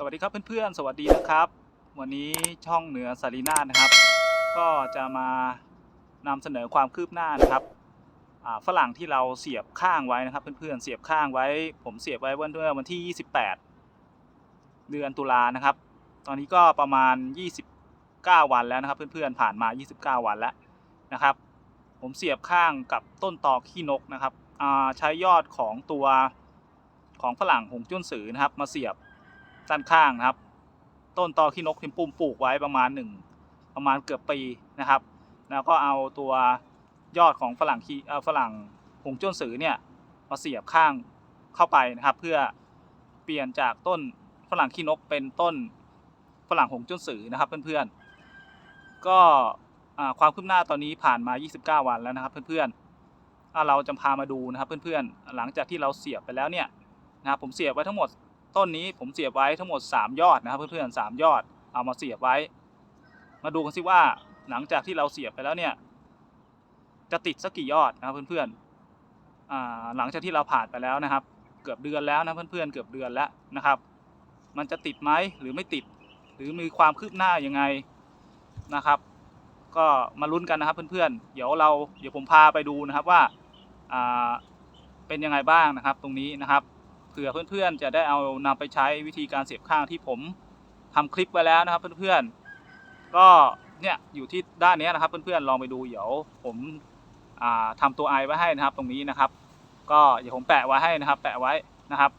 สวัสดีครับเพื่อนๆ สวัสดีนะครับ วันนี้ช่องเหนือสารีนานะครับ ก็จะมานำเสนอความคืบหน้านะครับฝรั่งที่เราเสียบข้างไว้นะครับ เพื่อนๆเสียบข้างไว้ ผมเสียบไว้วันเมื่อวันที่ 28 เดือนตุลานะครับ ตอนนี้ก็ประมาณ 29 วันแล้วนะครับ เพื่อนๆผ่านมา 29 วันแล้วนะครับ ผมเสียบข้างกับต้นตอขี้นกนะครับใช้ยอดของตัวของฝรั่งหงจุ้นสือนะครับ มาเสียบ ด้านข้างนะครับ ต้นตอขี้นกที่ปุ่มปลูกไว้ประมาณหนึ่งประมาณเกือบปีนะครับ แล้วก็เอาตัวยอดของฝรั่งขี้ฝรั่งหงจุ้นสือเนี่ยมาเสียบข้างเข้าไปนะครับ เพื่อเปลี่ยนจากต้นฝรั่งขี้นกเป็นต้นฝรั่งหงจุ้นสือนะครับเพื่อนๆ ก็ความคืบหน้าตอนนี้ผ่านมา 29 วันแล้วนะครับเพื่อนๆ เราจะพามาดูนะครับเพื่อนๆ หลังจากที่เราเสียบไปแล้วเนี่ยนะครับผมเสียบไว้ทั้งหมด ต้นนี้ผมเสียบไว้ทั้งหมด 3 ยอดนะครับ เพื่อนๆ3ยอดเอามาเสียบไว้ มาดูกันสิว่าหลังจากที่เราเสียบไปแล้วเนี่ย จะติดสักกี่ยอดนะครับเพื่อนๆหลังจากที่เราผ่านไปแล้วนะครับ เกือบเดือนแล้วนะเพื่อนๆเกือบเดือนแล้วนะครับ มันจะติดไหมหรือไม่ติด หรือมีความคืบหน้ายังไงนะครับ ก็มาลุ้นกันนะครับเพื่อนๆเดี๋ยวเราเดี๋ยวผมพาไปดูนะครับว่าเป็นยังไงบ้างนะครับตรงนี้นะครับ เผื่อเพื่อนๆจะได้เอานำไปใช้วิธีการเสียบข้างที่ผมทำคลิปไว้แล้วนะครับเพื่อนๆก็เนี่ยอยู่ที่ด้านนี้นะครับเพื่อนๆลองไปดูเดี๋ยวผมอ่าทำตัวไอไว้ให้นะครับตรงนี้นะครับ ก็เดี๋ยวผมแปะไว้ให้นะครับ แปะไว้นะครับ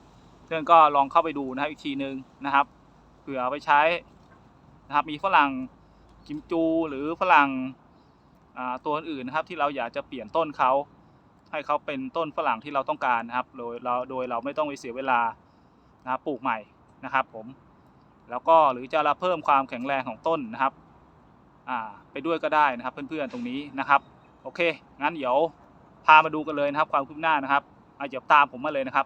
เพื่อนก็ลองเข้าไปดูนะครับอีกทีนึงนะครับเผื่อเอาไปใช้นะครับมีฝรั่งกิมจูหรือฝรั่งตัวอื่นนะครับที่เราอยากจะเปลี่ยนต้นเขา ให้เขาเป็นต้นฝรั่งที่เราต้องการนะครับ โดยเราโดยเราไม่ต้องไปเสียเวลานะครับปลูกใหม่นะครับผม แล้วก็หรือจะเราเพิ่มความแข็งแรงของต้นนะครับไปด้วยก็ได้นะครับเพื่อนๆตรงนี้นะครับโอเค งั้นเดี๋ยวพามาดูกันเลยนะครับ ความคืบหน้านะครับอะเดี๋ยวตามผมมาเลยนะครับ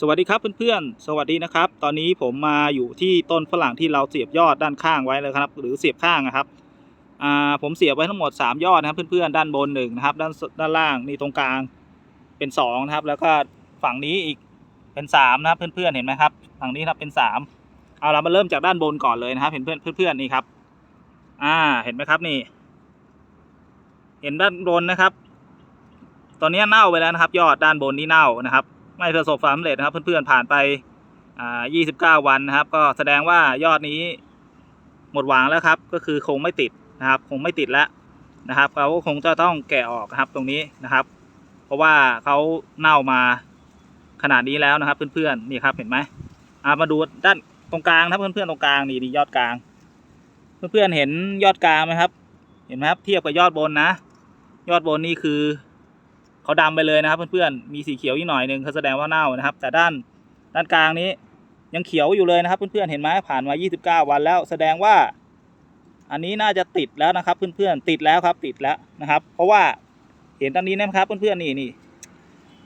สวัสดีครับเพื่อนๆ สวัสดีนะครับ ตอนนี้ผมมาอยู่ที่ต้นฝรั่งที่เราเสียบยอดด้านข้างไว้เลยครับ หรือเสียบข้างนะครับ อ่าผมเสียบไว้ทั้งหมด 3 ยอดนะครับเพื่อนๆด้านบนหนึ่งนะครับด้านด้านล่างนี่ตรงกลางเป็น2นะครับแล้วก็ฝั่งนี้อีกเป็น3นะครับเพื่อนๆเห็นไหมครับฝั่งนี้ครับเป็น 3 เอาเรามาเริ่มจากด้านบนก่อนเลยนะครับ เห็นเพื่อนเพื่อนๆนี่ครับ อ่าเห็นไหมครับนี่ เห็นด้านบนนะครับ ตอนนี้เน่าไปแล้วนะครับ ยอดด้านบนนี่เน่านะครับ ไม่ประสบความสำเร็จนะครับ เพื่อนๆผ่านไปอ่า29 วันนะครับ ก็แสดงว่ายอดนี้หมดหวังแล้วครับ ก็คือคงไม่ติด นะครับ คงไม่ติดแล้วนะครับเขาก็คงจะต้องแกะออกครับตรงนี้นะครับ เพราะว่าเขาเน่ามาขนาดนี้แล้วนะครับ เพื่อนๆนี่ครับเห็นไหมามาดูด้านตรงกลางนะครับเพื่อนๆตรงกลางนี่ดียอดกลาง เพื่อนๆเห็นยอดกลางไหมครับ เห็นไหมครับเทียบกับยอดบนนะ ยอดบนนี่คือเขาดำไปเลยนะครับ เพื่อนๆมีสีเขียวอีกหน่อยหนึ่งเขาแสดงว่าเน่านะครับ แต่ด้านด้านกลางนี้ยังเขียวอยู่เลยนะครับ เพื่อนๆเห็นไหมผ่านมา 29 วันแล้ว แสดงว่า อันนี้น่าจะติดแล้วนะครับ เพื่อนๆติดแล้วครับติดแล้วนะครับ เพราะว่าเห็นตรงนี้นะครับเพื่อนๆนี่นี่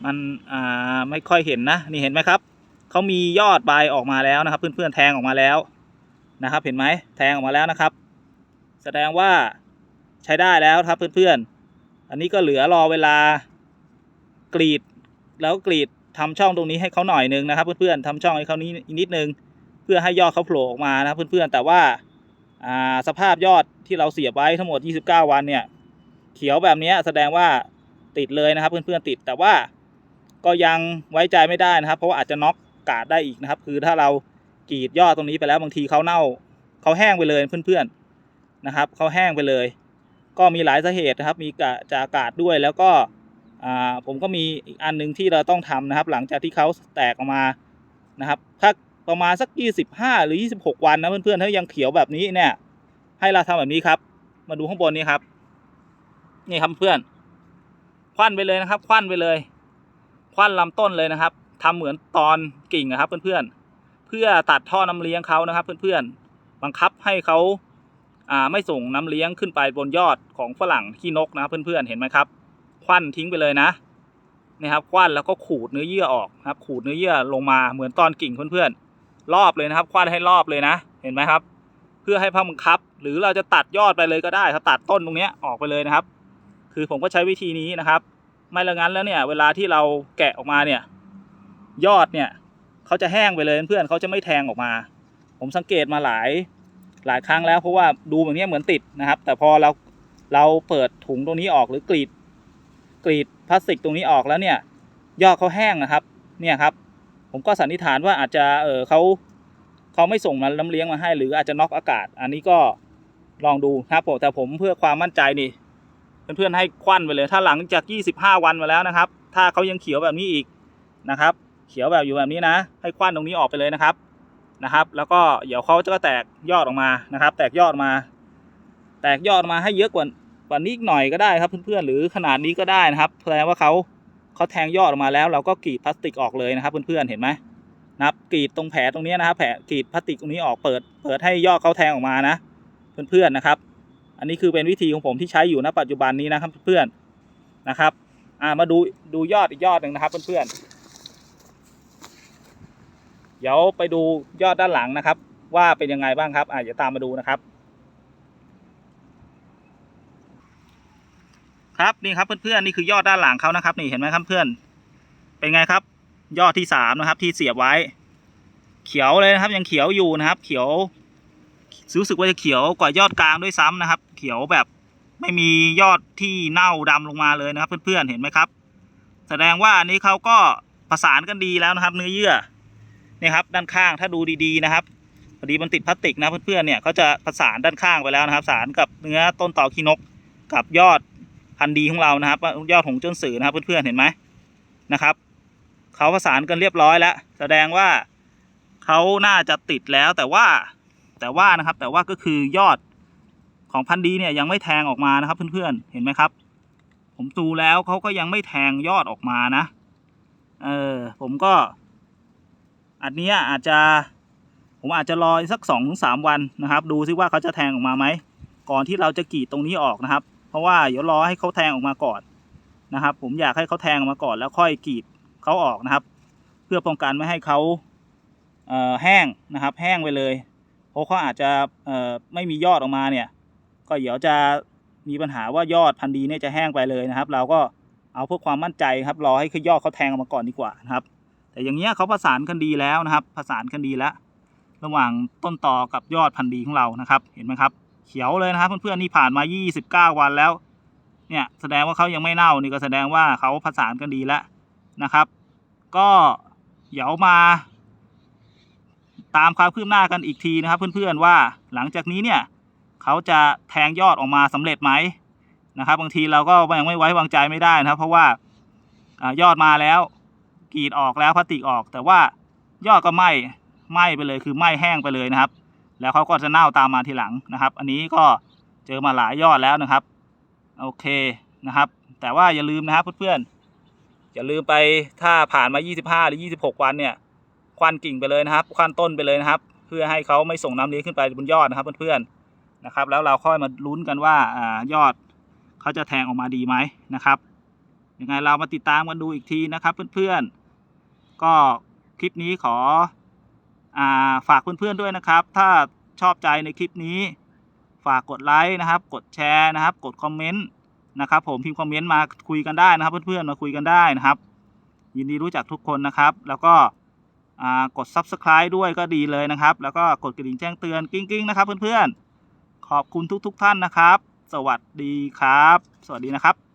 มันอ่าไม่ค่อยเห็นนะนี่เห็นไหมครับเขามียอดใบออกมาแล้วนะครับ เพื่อนๆแทงออกมาแล้วนะครับ เห็นไหมแทงออกมาแล้วนะครับ แสดงว่าใช้ได้แล้วครับเพื่อนๆ อันนี้ก็เหลือรอเวลากรีดแล้วกรีดทำช่องตรงนี้ให้เขาหน่อยนึงนะครับ เพื่อนๆทำช่องให้เขานี้นิดนึง เพื่อให้ยอดเขาโผล่ออกมานะครับเพื่อนๆแต่ว่า สภาพยอดที่เราเสียบไว้ทั้งหมด 29 วันเนี่ยเขียวแบบนี้แสดงว่าติดเลยนะครับ เพื่อนๆติดแต่ว่าก็ยังไว้ใจไม่ได้นะครับ เพราะว่าอาจจะน็อกกาดได้อีกนะครับ คือถ้าเรากรีดยอดตรงนี้ไปแล้วบางทีเขาเน่าเขาแห้งไปเลยเพื่อนๆนะครับเขาแห้งไปเลย ก็มีหลายสาเหตุนะครับ มีกจากอากาศด้วยแล้วก็ผมก็มีอีกอันหนึ่งที่เราต้องทำนะครับ หลังจากที่เขาแตกออกมานะครับ ถ้า ประมาณสัก 25 หรือ 26 วันนะเพื่อนๆถ้ายังเขียวแบบนี้เนี่ย ให้เราทำแบบนี้ครับ มาดูข้างบนนี้ครับนี่ครับเพื่อนควันไปเลยนะครับควันไปเลยควันลำต้นเลยนะครับทำเหมือนตอนกิ่งนะครับ เพื่อนๆเพื่อตัดท่อน้ำเลี้ยงเขานะครับ เพื่อนๆบังคับให้เขาอ่าไม่ส่งน้ำเลี้ยงขึ้นไปบนยอดของฝรั่งขี้นกนะครับ เพื่อนๆเห็นไหมครับควันทิ้งไปเลยนะนี่ครับควันแล้วก็ขูดเนื้อเยื่อออกนะครับ ขูดเนื้อเยื่อลงมาเหมือนตอนกิ่งเพื่อนๆ รอบเลยนะครับ ควันให้รอบเลยนะ เห็นไหมครับ เพื่อให้พับังคับ หรือเราจะตัดยอดไปเลยก็ได้ถ้าตัดต้นตรงนี้ออกไปเลยนะครับ คือผมก็ใช้วิธีนี้นะครับ ไม่ละงั้นแล้วเนี่ย เวลาที่เราแกะออกมาเนี่ย ยอดเนี่ยเขาจะแห้งไปเลยเพื่อนเขาจะไม่แทงออกมา ผมสังเกตมาหลายหลายครั้งแล้วเพราะว่าดูแบบนี้เหมือนติดนะครับ แต่พอเราเราเปิดถุงตรงนี้ออกหรือกรีดกรีดพลาสติกตรงนี้ออกแล้วเนี่ย ยอดเขาแห้งนะครับ เนี่ยครับ ผมก็สันนิษฐานว่าอาจจะเออเขาเขาไม่ส่งมาน้ำเลี้ยงมาให้ หรืออาจจะน็อกอากาศ อันนี้ก็ลองดูนะครับผมแต่ผมเพื่อความมั่นใจนี่เพื่อนๆให้ควันไปเลย ถ้าหลังจาก 25 วันมาแล้วนะครับ ถ้าเขายังเขียวแบบนี้อีกนะครับ เขียวแบบอยู่แบบนี้นะ ให้ควันตรงนี้ออกไปเลยนะครับนะครับ แล้วก็เดี๋ยวเขาจะก็แตกยอดออกมานะครับ แตกยอดมา แตกยอดมาให้เยอะกว่ากว่านี้อีกหน่อยก็ได้ครับเพื่อนๆหรือขนาดนี้ก็ได้นะครับแสดงว่าเขา เขาแทงยอดออกมาแล้ว เราก็กรีดพลาสติกออกเลยนะครับ เพื่อนๆเห็นไหมนะครับกรีดตรงแผลตรงนี้นะครับ แผลกรีดพลาสติกตรงนี้ออกเปิด เปิดให้ยอดเขาแทงออกมานะ เพื่อนๆนะครับ อันนี้คือเป็นวิธีของผมที่ใช้อยู่ณปัจจุบันนี้นะครับเพื่อนๆนะครับอ่ามาดูดูยอดอีกยอดหนึ่งนะครับเพื่อนๆเดี๋ยวไปดูยอดด้านหลังนะครับ ว่าเป็นยังไงบ้างครับอ่าเดี๋ยวตามมาดูนะครับ ครับนี่ครับเพื่อนๆนี่คือยอดด้านหลังเขานะครับ นี่เห็นไหมครับเพื่อน เป็นไงครับ ยอดที่สามนะครับ ที่เสียบไว้ เขียวเลยนะครับ ยังเขียวอยู่นะครับ เขียวรู้สึกว่าจะเขียวกว่ายอดกลางด้วยซ้ำนะครับ เขียวแบบไม่มียอดที่เน่าดำลงมาเลยนะครับ เพื่อนๆเห็นไหมครับ แสดงว่าอันนี้เขาก็ประสานกันดีแล้วนะครับ เนื้อเยื่อเนี่ยครับ ด้านข้างถ้าดูดีๆนะครับพอดีมันติดพลาสติกนะเพื่อนๆเนี่ยเขาจะประสานด้านข้างไปแล้วนะครับ สารกับเนื้อต้นต่อขี้นกกับยอด พันธุ์ดีของเรานะครับ ยอดหงจนสื่อนะครับเพื่อนๆเห็นไหมนะครับเขาประสานกันเรียบร้อยแล้ว แสดงว่าเขาน่าจะติดแล้วแต่ว่าแต่ว่านะครับแต่ว่าก็คือยอดของพันธุ์ดีเนี่ยยังไม่แทงออกมานะครับเพื่อนๆเห็นไหมครับ ผมดูแล้วเขาก็ยังไม่แทงยอดออกมานะเออผมก็ อันนี้อาจจะผมอาจจะรอสักสองถึงสามวันนะครับ ดูซิว่าเขาจะแทงออกมาไหมก่อนที่เราจะกรีดตรงนี้ออกนะครับ เพราะว่าเดี๋ยวรอให้เขาแทงออกมาก่อนนะครับ ผมอยากให้เขาแทงออกมาก่อนแล้วค่อยกรีดเขาออกนะครับ เพื่อป้องกันไม่ให้เขาเแห้งนะครับ แห้งไปเลย เพราะเขาอาจจะไม่มียอดออกมาเนี่ย ก็เดี๋ยวจะมีปัญหาว่ายอดพันธุ์ดีเนี่ยจะแห้งไปเลยนะครับ เราก็เอาเพื่อความมั่นใจครับรอให้ยอดเขาแทงออกมาก่อนดีกว่านะครับ แต่อย่างเงี้ยเขาประสานกันดีแล้วนะครับ ประสานกันดีแล้ว ระหว่างต้นต่อกับยอดพันธุ์ดีของเรานะครับ เห็นไหมครับ เขียวเลยนะครับเพื่อนๆนี่ผ่านมา 29 วันแล้ว เนี่ยแสดงว่าเขายังไม่เน่านี่ก็แสดงว่าเขาประสานกันดีแล้วนะครับ ก็เดี๋ยวมา ตามความคืบหน้ากันอีกทีนะครับ เพื่อนๆว่าหลังจากนี้เนี่ยเขาจะแทงยอดออกมาสำเร็จไหมนะครับ บางทีเราก็ยังไม่ไว้วางใจไม่ได้นะครับ เพราะว่าอยอดมาแล้วกรีดออกแล้วพลาสติกออก แต่ว่ายอดก็ไหม้ไหม้ไปเลยคือไหม้แห้งไปเลยนะครับ แล้วเขาก็จะเน่าตามมาทีหลังนะครับ อันนี้ก็เจอมาหลายยอดแล้วนะครับ โอเคนะครับ แต่ว่าอย่าลืมนะครับเพื่อนๆอย่าลืมไปถ้าผ่านมา 25 หรือ 26 วันเนี่ยควันกิ่งไปเลยนะครับควันต้นไปเลยนะครับ เพื่อให้เขาไม่ส่งน้ำเลี้ยงขึ้นไปบนยอดนะครับเพื่อนๆนะครับ แล้วเราค่อยมาลุ้นกันว่าอ่ายอดเขาจะแทงออกมาดีไหมนะครับยังไงเรามาติดตามกันดูอีกทีนะครับเพื่อนๆก็คลิปนี้ขอ ฝากเพื่อนๆด้วยนะครับ ถ้าชอบใจในคลิปนี้ ฝากกดไลค์นะครับ กดแชร์นะครับ กดคอมเมนต์นะครับผมพิมพ์คอมเมนต์มาคุยกันได้นะครับ เพื่อนๆมาคุยกันได้นะครับ ยินดีรู้จักทุกคนนะครับ แล้วก็กด subscribe ด้วยก็ดีเลยนะครับ แล้วก็กดกระดิ่งแจ้งเตือนกิ้งๆนะครับ เพื่อนๆขอบคุณทุกๆท่านนะครับ สวัสดีครับ สวัสดีนะครับ